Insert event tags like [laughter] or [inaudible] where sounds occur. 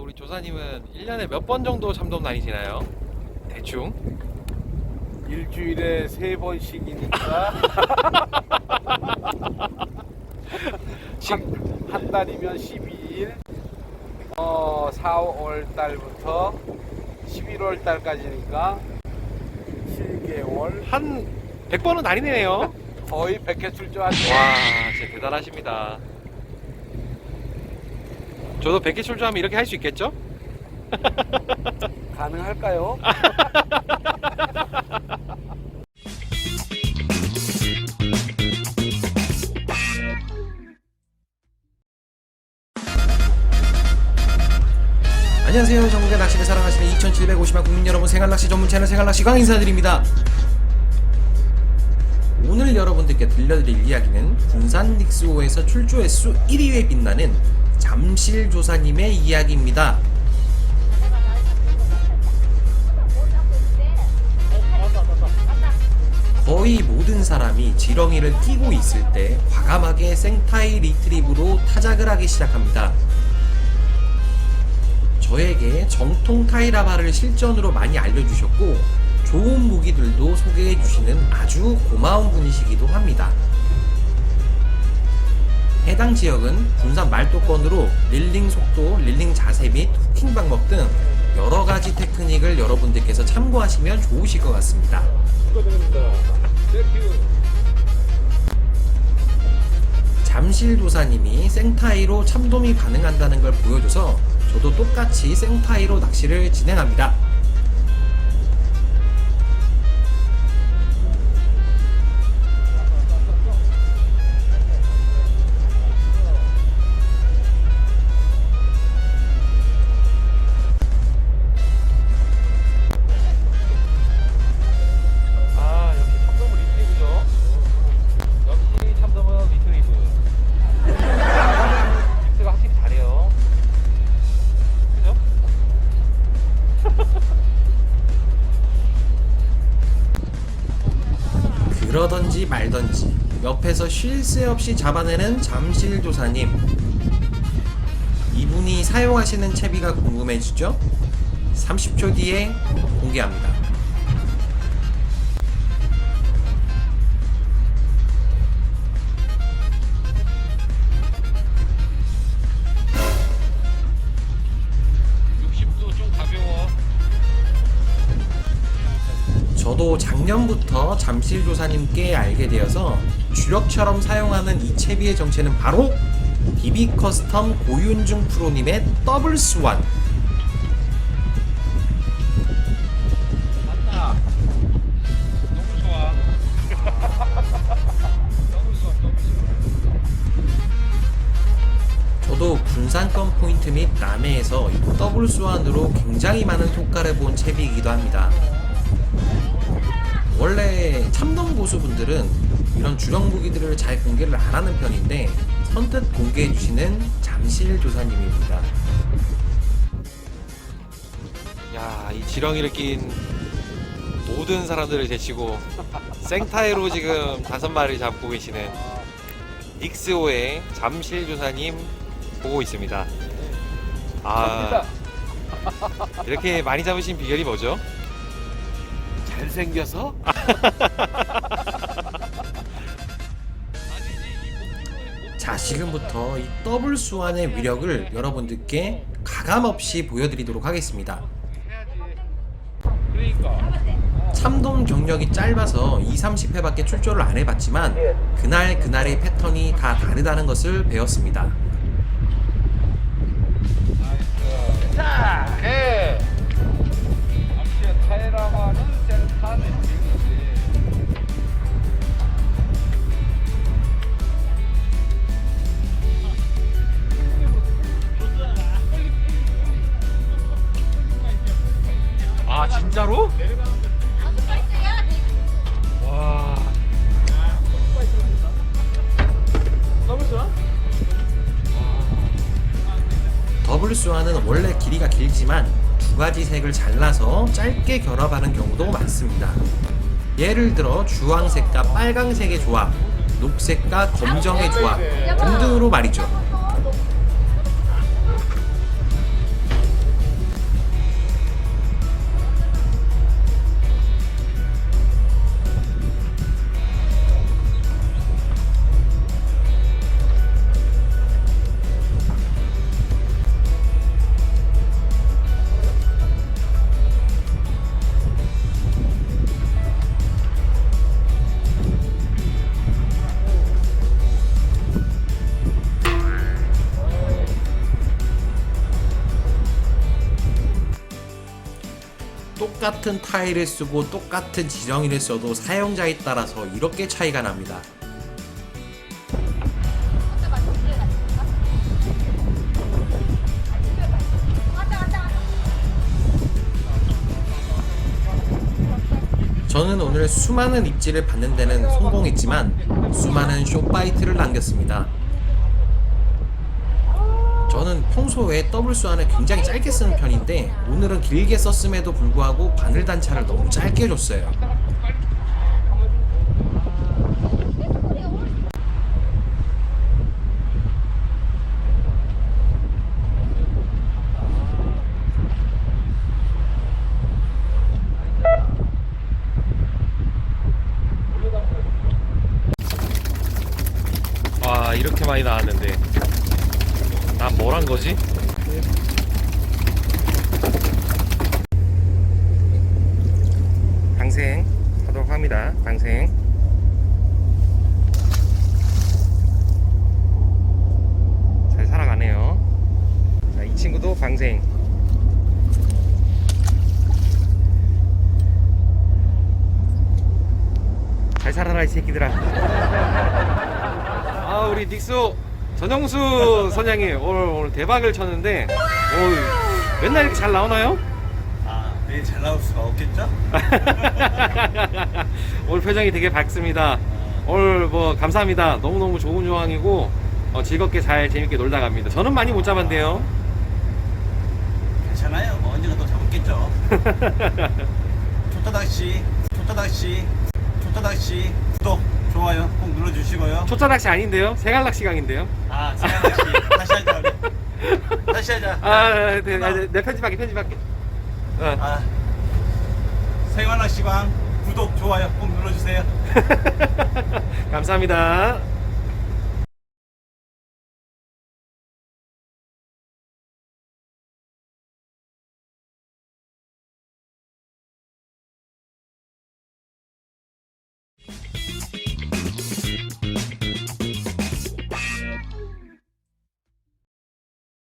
우리 조사님은 1년에 몇 번 정도 참돔 다니시나요? 대충? 일주일에 세 번씩이니까 한, 한 달이면 12일 어 4월 달부터 11월 달까지니까 7개월 한 100번은 다니네요. 거의 100회 출조하죠 와, 진짜 대단하십니다. 저도 100개 출조하면 이렇게 할 수 있겠죠? [laughs] 가능할까요? [laughs] 안녕하세요. 전국의 낚시를 사랑하시는 2750만 국민 여러분 생활낚시 전문 채널 생활낚시광 인사드립니다. 오늘 여러분들께 들려드릴 이야기는 군산 닉스호에서 출조 횟수 1위에 빛나는 잠실 조사님의 이야기입니다. 거의 모든 사람이 지렁이를 끼고 있을 때 과감하게 생타이 리트리브로 타작을 하기 시작합니다. 저에게 정통 타이라바를 실전으로 많이 알려주셨고 좋은 무기들도 소개해 주시는 아주 고마운 분이시기도 합니다. 해당 지역은 군산 말도권으로 릴링 속도, 릴링 자세 및 후킹 방법 등 여러 가지 테크닉을 여러분들께서 참고하시면 좋으실 것 같습니다. 잠실 도사님이 생타이로 참돔이 가능한다는 걸 보여줘서 저도 똑같이 생타이로 낚시를 진행합니다. 그러던지 말던지 옆에서 쉴 새 없이 잡아내는 잠실 도사님. 이분이 사용하시는 채비가 궁금해지죠? 30초 뒤에 공개합니다. 저도 작년부터 잠실 조사님께 알게 되어서 주력처럼 사용하는 이 채비의 정체는 바로 비비 커스텀 고윤중 프로님의 더블 스완. 맞다. 너무 좋아. [laughs] 저도 군산권 포인트 및 남해에서 이 더블 스완으로 굉장히 많은 효과를 본 채비이기도 합니다. 원래 참돔 고수분들은 이런 주력 무기들을 잘 공개를 안 하는 편인데 선뜻 공개해 주시는 잠실 조사님입니다. 야, 이 지렁이를 낀 모든 사람들을 제치고 생타이로 지금 다섯 마리 잡고 계시는 닉스오의 잠실 조사님 보고 있습니다. 아, 이렇게 많이 잡으신 비결이 뭐죠? 잘생겨서? [laughs] 자 지금부터 이 더블 스완의 위력을 여러분들께 가감없이 보여드리도록 하겠습니다. 그러니까 참돔 경력이 짧아서 2, 30회밖에 출조를 안 해봤지만 그날 그날의 패턴이 다 다르다는 것을 배웠습니다. 진짜로? 와. 더블 스완은 원래 길이가 길지만 두 가지 색을 잘라서 짧게 결합하는 경우도 많습니다. 예를 들어 주황색과 빨강색의 조합, 녹색과 검정의 조합 등등으로 말이죠. 똑같은 타일을 쓰고 똑같은 지정이를 써도 사용자에 따라서 이렇게 차이가 납니다. 저는 오늘 수많은 입지를 받는 데는 성공했지만 수많은 쇼파이트를 남겼습니다. 저는 평소에 더블 수 안을 굉장히 짧게 쓰는 편인데 오늘은 길게 썼음에도 불구하고 바늘 단차를 너무 짧게 줬어요. 많이 나왔는데 난 뭘 한 거지? 방생 하도록 합니다. 방생. 잘 살아가네요. 자, 이 친구도 방생. 잘 살아라 이 새끼들아. 아 우리 닉수 전영수 선장님 오늘 오늘 대박을 쳤는데 오, 맨날 이렇게 잘 나오나요? 아, 매일 잘 나올 수가 없겠죠? [laughs] 오늘 표정이 되게 밝습니다. 오늘 뭐 감사합니다. 너무너무 좋은 조항이고 어, 즐겁게 잘 재밌게 놀다 갑니다. 저는 많이 못 잡았는데요. 괜찮아요. 뭐 언젠가 또 잡았겠죠. [laughs] 초타닥시, 초타닥시, 초타닥시 구독, 좋아요 꼭 눌러주시고요. 초짜 낚시 아닌데요? 생활 낚시 강인데요. 아, 세양낚시 다시 우리. 다시 하자. 아, 네, 네, 네, 네, 편집할게, 편집할게. 어. 아, 생활낚시광 구독, 좋아요 꼭 눌러주세요. [laughs] 감사합니다.